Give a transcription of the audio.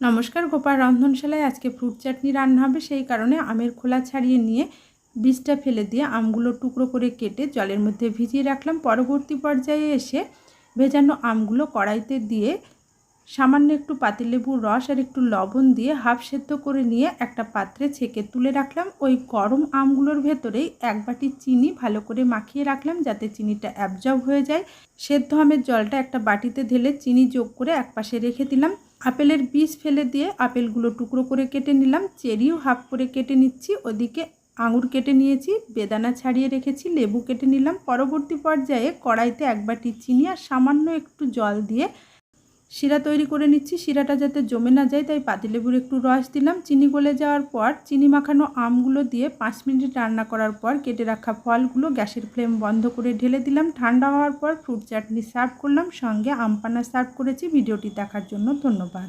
নমস্কার, গোপাল রন্ধনশালায় আজকে ফ্রুট চাটনি রান্না হবে। সেই কারণে আমের খোলা ছাড়িয়ে নিয়ে বীজটা ফেলে দিয়ে আমগুলো টুকরো করে কেটে জলের মধ্যে ভিজিয়ে রাখলাম। পরবর্তী পর্যায়ে এসে ভেজানো আমগুলো কড়াইতে দিয়ে সামান্য একটু পাতিলেবুর রস আর একটু লবণ দিয়ে হাফ সেদ্ধ করে নিয়ে একটা পাত্রে ছেঁকে তুলে রাখলাম। ওই গরম আমগুলোর ভেতরেই এক বাটি চিনি ভালো করে মাখিয়ে রাখলাম যাতে চিনিটা অ্যাবজর্ব হয়ে যায়। সেদ্ধ আমের জলটা একটা বাটিতে ঢেলে চিনি যোগ করে একপাশে রেখে দিলাম। আপেলের বীজ ফেলে দিয়ে আপেলগুলো টুকরো করে কেটে নিলাম। চেরিও হাফ করে কেটে নিচ্ছি। ওদিকে আঙুর কেটে নিয়েছি, বেদানা ছাড়িয়ে রেখেছি, লেবু কেটে নিলাম। পরবর্তী পর্যায়ে কড়াইতে এক বাটি চিনি আর সামান্য একটু জল দিয়ে শিরা তৈরি করে নিচ্ছি। শিরাটা যাতে জমে না যায়, তাই পাতিলেবুর একটু রস দিলাম। চিনি গলে যাওয়ার পর চিনি মাখানো আমগুলো দিয়ে পাঁচ মিনিট রান্না করার পর কেটে রাখা ফলগুলো গ্যাসের ফ্লেম বন্ধ করে ঢেলে দিলাম। ঠান্ডা হওয়ার পর ফ্রুট চাটনি সার্ভ করলাম। সঙ্গে আমপানা সার্ভ করেছি। ভিডিওটি দেখার জন্য ধন্যবাদ।